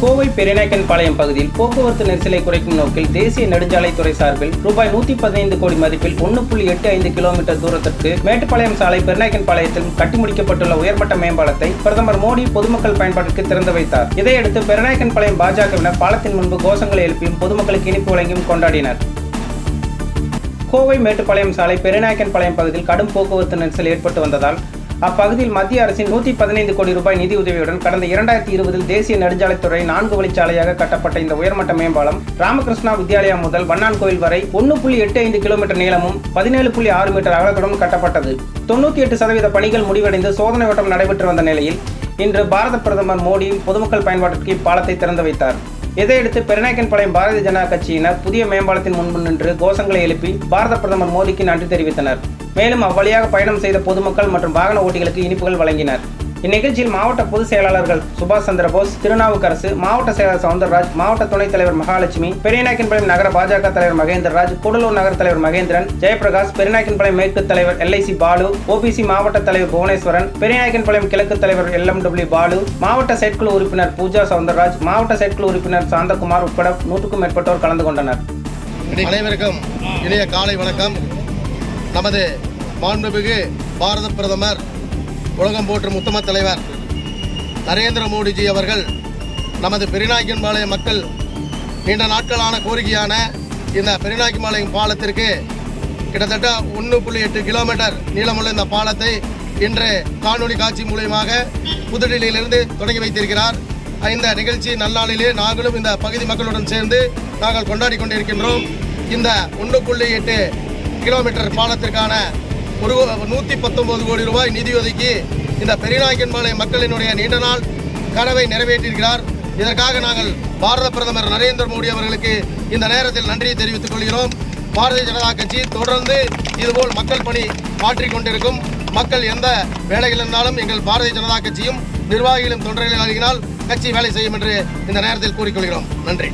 கோவை பெரியநாயக்கன் பாளையம் பகுதியில் போக்குவரத்து நெரிசலை குறைக்கும் நோக்கில் தேசிய நெடுஞ்சாலைத்துறை சார்பில் ரூபாய் நூத்தி பதினைந்து கோடி மதிப்பில் ஒன்று புள்ளி எட்டு ஐந்து கிலோமீட்டர் தூரத்திற்கு மேட்டுப்பாளையம் சாலை பெருநாயக்கன் பாளையத்தில் கட்டி முடிக்கப்பட்டுள்ள உயர்மட்ட மேம்பாலத்தை பிரதமர் மோடி பொதுமக்கள் பயன்பாட்டிற்கு திறந்து வைத்தார். இதையடுத்து பெருநாயக்கன் பாளையம் பாஜகவினர் பாலத்தின் முன்பு கோஷங்களை எழுப்பியும் பொதுமக்களுக்கு இனிப்பு வழங்கியும் கொண்டாடினர். கோவை மேட்டுப்பாளையம் சாலை பெருநாயக்கன் பாளையம் பகுதியில் கடும் போக்குவரத்து நெரிசல் ஏற்பட்டு வந்ததால் அப்பகுதியில் மத்திய அரசின் நூத்தி பதினைந்து கோடி ரூபாய் நிதி உதவியுடன் கடந்த இரண்டாயிரத்தி இருபதில் தேசிய நெடுஞ்சாலைத்துறை நான்கு வழிச்சாலையாக கட்டப்பட்ட இந்த உயர்மட்ட மேம்பாலம் ராமகிருஷ்ணா வித்யாலயா முதல் வண்ணான் கோயில் வரை ஒன்று புள்ளி எட்டு ஐந்து கிலோமீட்டர் நீளமும் பதினேழு புள்ளி ஆறு மீட்டர் அகலத்துடன் கட்டப்பட்டது. தொண்ணூத்தி எட்டு சதவீத பணிகள் முடிவடைந்து சோதனை ஓட்டம் நடைபெற்று வந்த நிலையில் இன்று பாரத பிரதமர் மோடி பொதுமக்கள் பயன்பாட்டிற்கு இப்பாலத்தை திறந்து வைத்தார். இதையடுத்து பெருநாயக்கன் பாளையம் பாரதிய ஜனதா கட்சியினர் புதிய மேம்பாலத்தின் முன்பு நின்று கோஷங்களை எழுப்பி பாரத பிரதமர் மோடிக்கு நன்றி தெரிவித்தனர். மேலும் அவ்வழியாக பயணம் செய்த பொதுமக்கள் மற்றும் வாகன ஓட்டிகளுக்கு இனிப்புகள் வழங்கினர். இந்நிகழ்ச்சியில் மாவட்ட பொதுச் செயலாளர்கள் சுபாஷ் சந்திரபோஸ் திருநாவுக்கரசு மாவட்ட செயலாளர் சவுந்தரராஜ் மாவட்ட துணைத் தலைவர் மகாலட்சுமி பெரியநாயக்கன்பாளையம் நகர பாஜக தலைவர் மகேந்திரராஜ் கூடலூர் நகர தலைவர் மகேந்திரன் ஜெயபிரகாஷ் பெரியநாயக்கன்பாளையம் மேற்கு தலைவர் எல்ஐசி பாலு ஓபிசி மாவட்ட தலைவர் புவனேஸ்வரன் பெரியநாயக்கன்பாளையம் கிழக்கு தலைவர் எல்எம் டபிள்யூ பாலு மாவட்ட செயற்குழு உறுப்பினர் பூஜா சவுந்தரராஜ் மாவட்ட செயற்குழு உறுப்பினர் சாந்தகுமார் உட்பட நூற்றுக்கும் மேற்பட்டோர் கலந்து கொண்டனர். அனைவருக்கும் இனிய காலை வணக்கம். நமது மாண்புமிகு பாரத பிரதமர் உலகம் போற்றும் உத்தம தலைவர் நரேந்திர மோடிஜி அவர்கள் நமது பெரியநாயக்கன்பாளையம் மக்கள் நீண்ட நாட்களான கோரிக்கையான இந்த பெரியநாயக்கன்பாளையம் பாலத்திற்கு கிட்டத்தட்ட ஒன்று புள்ளி எட்டு கிலோமீட்டர் நீளமுள்ள இந்த பாலத்தை இன்று காணொலி காட்சி மூலியமாக புதுடில்லியிலிருந்து தொடங்கி வைத்திருக்கிறார். இந்த நிகழ்ச்சி நல்லாளிலே நாங்களும் இந்த பகுதி மக்களுடன் சேர்ந்து நாங்கள் கொண்டாடி கொண்டிருக்கின்றோம். இந்த ஒன்று புள்ளி எட்டு கிலோமீட்டர் பாலத்திற்கான ஒரு நூற்றி பத்தொன்பது கோடி ரூபாய் நிதி ஒதுக்கி இந்த பெரியநாயக்கன்பாளையம் மக்களினுடைய நீண்ட நாள் கனவை நிறைவேற்றியிருக்கிறார். இதற்காக நாங்கள் பாரத பிரதமர் நரேந்திர மோடி அவர்களுக்கு இந்த நேரத்தில் நன்றியை தெரிவித்துக் கொள்கிறோம். பாரதிய ஜனதா கட்சி தொடர்ந்து இதுபோல் மக்கள் பணி மாற்றிக்கொண்டிருக்கும் மக்கள் எந்த வேலைகள் இருந்தாலும் எங்கள் பாரதிய ஜனதா கட்சியும் நிர்வாகிகளும் தொண்டர்களை அணுகினால் கட்சி வேலை செய்யும் என்று இந்த நேரத்தில் கூறிக்கொள்கிறோம் நன்றி.